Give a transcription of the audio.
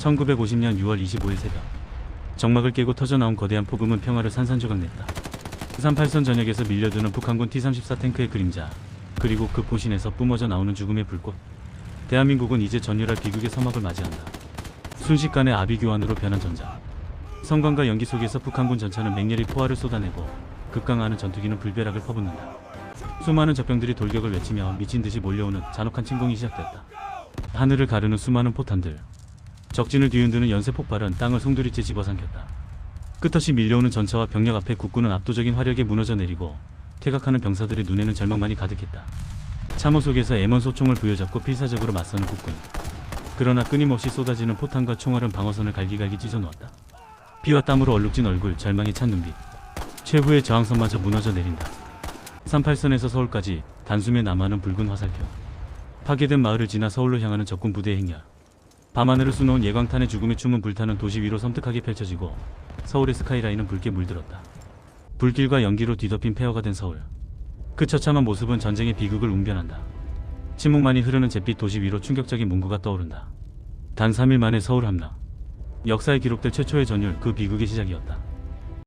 1950년 6월 25일 새벽 정막을 깨고 터져나온 거대한 폭음은 평화를 산산조각냈다. 38선 전역에서 밀려드는 북한군 T-34 탱크의 그림자 그리고 그 포신에서 뿜어져 나오는 죽음의 불꽃 대한민국은 이제 전율할 비극의 서막을 맞이한다. 순식간에 아비규환으로 변한 전장 성광과 연기 속에서 북한군 전차는 맹렬히 포화를 쏟아내고 급강하는 전투기는 불벼락을 퍼붓는다. 수많은 적병들이 돌격을 외치며 미친 듯이 몰려오는 잔혹한 침공이 시작됐다. 하늘을 가르는 수많은 포탄들, 적진을 뒤흔드는 연쇄 폭발은 땅을 송두리째 집어삼켰다. 끝없이 밀려오는 전차와 병력 앞에 국군은 압도적인 화력에 무너져 내리고 퇴각하는 병사들의 눈에는 절망만이 가득했다. 참호 속에서 M1 소총을 부여잡고 필사적으로 맞서는 국군. 그러나 끊임없이 쏟아지는 포탄과 총알은 방어선을 갈기갈기 찢어놓았다. 피와 땀으로 얼룩진 얼굴, 절망에 찬 눈빛. 최후의 저항선마저 무너져 내린다. 38선에서 서울까지 단숨에 남아는 붉은 화살표. 파괴된 마을을 지나 서울로 향하는 적군 부대의 행렬. 밤하늘을 수놓은 예광탄의 죽음의 춤은 불타는 도시 위로 섬뜩하게 펼쳐지고 서울의 스카이라인은 붉게 물들었다. 불길과 연기로 뒤덮인 폐허가 된 서울. 그 처참한 모습은 전쟁의 비극을 웅변한다. 침묵만이 흐르는 잿빛 도시 위로 충격적인 문구가 떠오른다. 단 3일 만에 서울 함락. 역사에 기록될 최초의 전율 그 비극의 시작이었다.